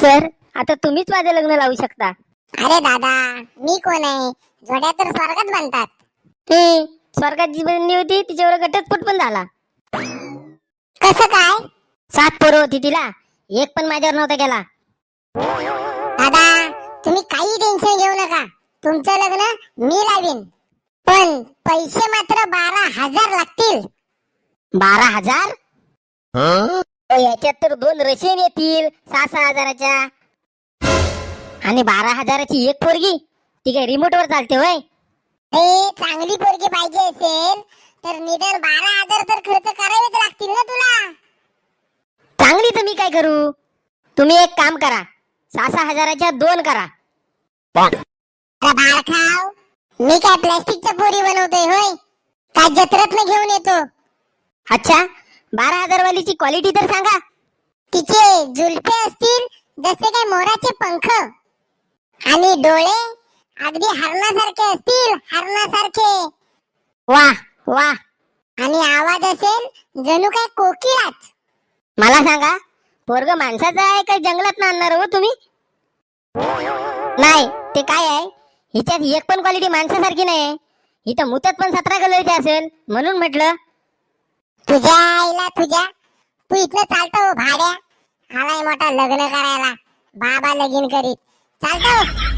Sir आता तुम्हीच माझं लग्न लावू शकता. अरे दादा मी कोण आहे? जोड्या तर स्वर्गात बनतात. ते स्वर्गात जी बनली होती तिच्यावर घटस्फोट पण झाला. कसं काय? सात पोरं होती तिला. एक पण माझ्यावर नव्हता गेला दादा तुम्ही काही टेन्शन घेऊ नका. तुमचं लग्न मी लावीन. पण पैसे मात्र बारा हजार लागतील. बारा हजार? याच्यात तर दोन रशियन येतील सहा सहा हजाराच्या. आणि बारा हजाराची एक पोरगी. ती काय रिमोट वर चालते होय. चांगली पोरगी पाहिजे असेल तर निदान बारा हजार तर खर्च करावेच लागतील ना तुला. चांगली तर मी काय करू? तुम्ही एक काम करा सहा सहा हजाराच्या दोन करा. खाव मी काय प्लॅस्टिकच्या पोरी बनवतोय होय? काय जत्रेत घेऊन येतो. अच्छा बारा हजार वालीची क्वालिटी तर सांगा. तिचे जुलपे असतील जसे काही मोराचे पंख. आणि डोळे अगदी हरणासारखे असतील हरणासारखे. वा वा. आणि आवाज असेल जणू काय कोकिळाच. मला सांगा पोरग माणसाचं आहे का जंगलात आणणार हो तुम्ही? नाही ते काय आहे? हिच्यात एक पण क्वालिटी माणसासारखी नाही इथं मुतत पण सतरा कलरची असेल म्हणून म्हटलं तुझ्या आईला तुझ्या. तू इथलं चालतो हो भाड्या. आलाय मोठा लग्न करायला. बाबा लगीन करीत. चालतो हो.